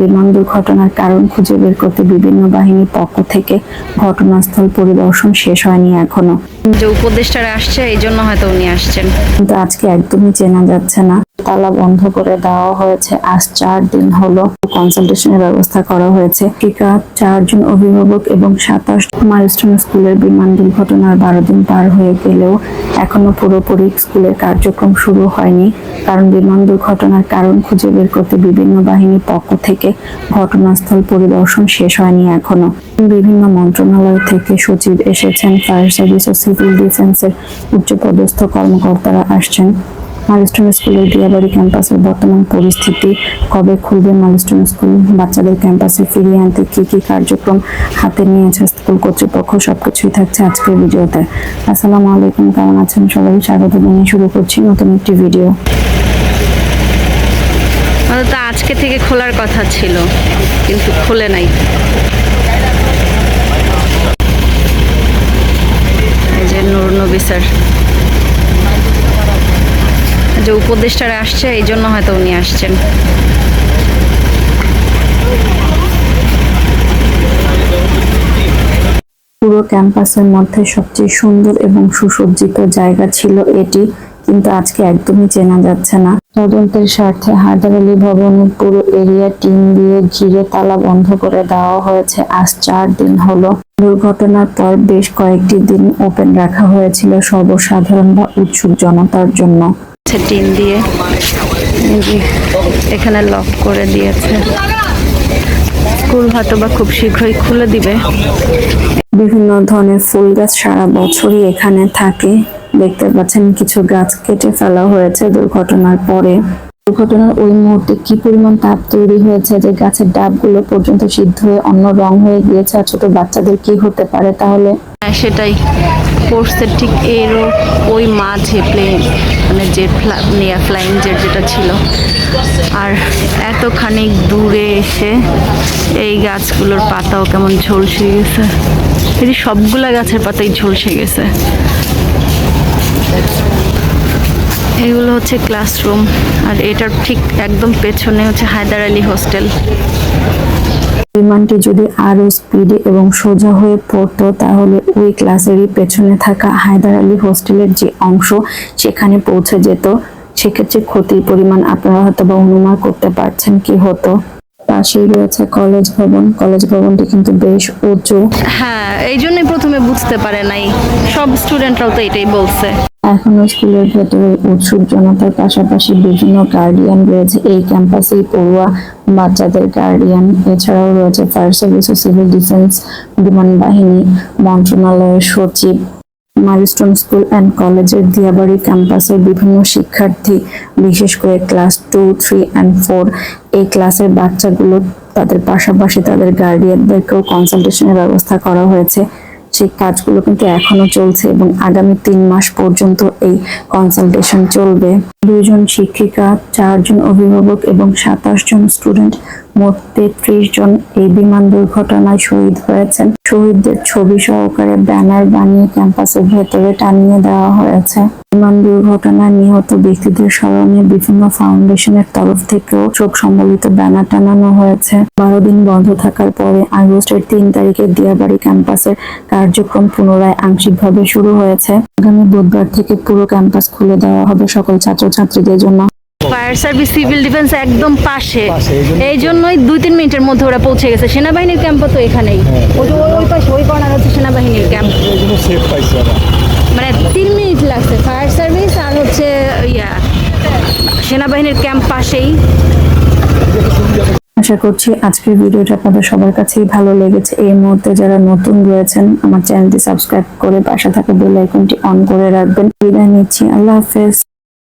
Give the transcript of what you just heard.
বিমান দুর্ঘটনার কারণ খুঁজে বের করতে বিভিন্ন বাহিনীর পক্ষ থেকে ঘটনাস্থল পরিদর্শন শেষ হয়নি এখনও। যে উপদেষ্টারা আসছে এই জন্য হয়তো উনি আসছেন। কিন্তু আজকে একদমই চেনা যাচ্ছে না। তালা বন্ধ করে দেওয়া হয়েছে। আজ চার দিন হলো কনসালটেশনের ব্যবস্থা করা হয়েছে। টিকা, চারজন অভিভাবক এবং সাতাশ মাইলস্টোন স্কুলের বিমান দুর্ঘটনার বারো দিন পার হয়ে গেলেও এখনও পুরোপুরি স্কুলের কার্যক্রম শুরু হয়নি। কারণ বিমান দুর্ঘটনার কারণ খুঁজে বের করতে বিভিন্ন বাহিনীর পক্ষ থেকে ঘটনাস্থল পরিদর্শন শেষ হয়নি এখনও। বিভিন্ন মন্ত্রণালয় থেকে সচিব এসেছেন। ফায়ার সার্ভিস ও সিভিল ডিফেন্সের উচ্চপদস্থ কর্মকর্তারা আসছেন। মাইলস্টোন স্কুলের বিয়াবাড়ি ক্যাম্পাসের বর্তমান পরিস্থিতি, কবে খুলবে মাইলস্টোন স্কুল? বাচ্চাদের ক্যাম্পাসে ফিরিয়ে আনতে কী কী কার্যক্রম হাতে নিয়েছে স্কুল কর্তৃপক্ষ? সব কিছুই থাকছে আজকের ভিডিওতে। আসসালামু আলাইকুম, কেমন আছেন সবাই? স্বাগত জানিয়ে শুরু করছি নতুন একটি ভিডিও। আজকে থেকে খোলার কথা ছিল, কিন্তু খুলে নাই। এই যে নুর নবী স্যার। যে উপদেষ্টারা আসছে, এই জন্য হয়তো উনি আসছেন। পুরো ক্যাম্পাসের মধ্যে সবচেয়ে সুন্দর এবং সুসজ্জিত জায়গা ছিল এটি, কিন্তু আজকে একদমই চেনা যাচ্ছে না। তদন্তের স্বার্থে হায়দার আলী ভবনের পুরো এরিয়া টিম দিয়ে ঘিরে তালা বন্ধ করে দেওয়া হয়েছে। আজ চার দিন হলো। দুর্ঘটনার পর বেশ কয়েকটি দিন ওপেন রাখা হয়েছিল সর্বসাধারণ বা উৎসুক জনতার জন্য। হচ্ছে টিন দিয়ে। এখানে লক করে দিয়েছে। স্কুল হয়তো বা খুব শীঘ্রই খুলে দিবে। বিভিন্ন ধরনের ফুল গাছ সারা বছরই এখানে থাকে। দেখতে পাচ্ছেন, কিছু গাছ কেটে ফেলা হয়েছে দুর্ঘটনার পরে। দুর্ঘটনার ওই মুহূর্তে কি পরিমাণ তাপ তৈরি হয়েছে যে গাছের ডাবগুলো পর্যন্ত সিদ্ধ হয়ে অন্য রং হয়ে গিয়েছে, আর ছোট বাচ্চাদের কি হতে পারে তাহলে? হ্যাঁ সেটাই। পড়ছে ঠিক এরও ওই মাঝে প্লেন মানে যে নিয়া ফ্লাইং জেট যেটা ছিল। আর এতখানি দূরে এসে এই গাছগুলোর পাতাও কেমন ঝলসে গেছে। এই সবগুলা গাছের পাতাই ঝলসে গেছে। এগুলো হচ্ছে ক্লাসরুম আর এটার ঠিক একদম পেছনে হচ্ছে হায়দার আলী হোস্টেল। বিমানটি যদি আরও স্পিডে এবং সোজা হয়ে পড়তো তাহলে ওই ক্লাসেরই পেছনে থাকা হায়দার আলী হোস্টেলের যে অংশ সেখানে পৌঁছে যেত। সেক্ষেত্রে ক্ষতির পরিমাণ আপনারা হয়তো বা অনুমান করতে পারছেন কি হতো। পাশেই রয়েছে কলেজ ভবন। কলেজ ভবনটি কিন্তু বেশ উঁচু। হ্যাঁ এই জন্যই প্রথমে বুঝতে পারে নাই। সব স্টুডেন্টরাও তো এটাই বলছে। এখনও স্কুলের ভেতরে উৎসুক জনতার পাশাপাশি বিভিন্ন গার্ডিয়ান রয়েছে। এই ক্যাম্পাসেই পড়ুয়া বাচ্চাদের গার্ডিয়ান এছাড়াও রয়েছে ফায়ার সার্ভিস ও সিভিল ডিফেন্স বিমান বাহিনী, মন্ত্রণালয়ের সচিব মাইলস্টোন স্কুল অ্যান্ড কলেজের দিয়াবাড়ি ক্যাম্পাসের বিভিন্ন শিক্ষার্থী, বিশেষ করে class two three and four এই ক্লাসের বাচ্চাগুলো তাদের পাশাপাশি তাদের গার্ডিয়ানদেরকেও কনসালটেশনের ব্যবস্থা করা হয়েছে। সেই কাজগুলো কিন্তু এখনও চলছে এবং আগামী তিন মাস পর্যন্ত এই কনসালটেশন চলবে। দুইজন শিক্ষিকা, চারজন অভিভাবক এবং সাতাশ জন স্টুডেন্ট, মোট তেত্রিশ জন এই বিমান দুর্ঘটনায় শহীদ হয়েছেন। শহীদদের ছবি সহকারে ব্যানার বানিয়ে ক্যাম্পাসের ভেতরে টানিয়ে দেওয়া হয়েছে। বিমান দুর্ঘটনায় নিহত ব্যক্তিদের স্মরণে বিভিন্ন ফাউন্ডেশনের তরফ থেকেও শোক সম্বলিত ব্যানার টানানো হয়েছে। বারো দিন বন্ধ থাকার পরে আগস্টের তিন তারিখে দিয়াবাড়ি ক্যাম্পাসের কার্যক্রম পুনরায় আংশিকভাবে শুরু হয়েছে। আগামী বুধবার থেকে পুরো ক্যাম্পাস খুলে দেওয়া হবে সকল ছাত্রছাত্রীদের জন্য। ফায়ার সার্ভিস সিভিল ডিফেন্স একদম পাশে। এই জন্যই দুই তিন মিনিটের মধ্যে ওরা পৌঁছে গেছে। সেনাবাহিনীর ক্যাম্পও তো এখানেই। ওই ওই- পাশে ওই কর্নার হচ্ছে সেনাবাহিনীর ক্যাম্প। মানে তিন মিনিট লাগছে ফায়ার সার্ভিস আর হচ্ছে ইয়া সেনাবাহিনীর ক্যাম্প পাশেই। আশা করছি আজকের ভিডিওটা আপনাদের সবার কাছেই ভালো লেগেছে। এই মুহূর্তে যারা নতুন রয়েছেন আমার চ্যানেলটি সাবস্ক্রাইব করে পাশে থাকা বেল আইকনটি অন করে রাখবেন। বিদায় নিচ্ছি। আল্লাহ হাফেজ।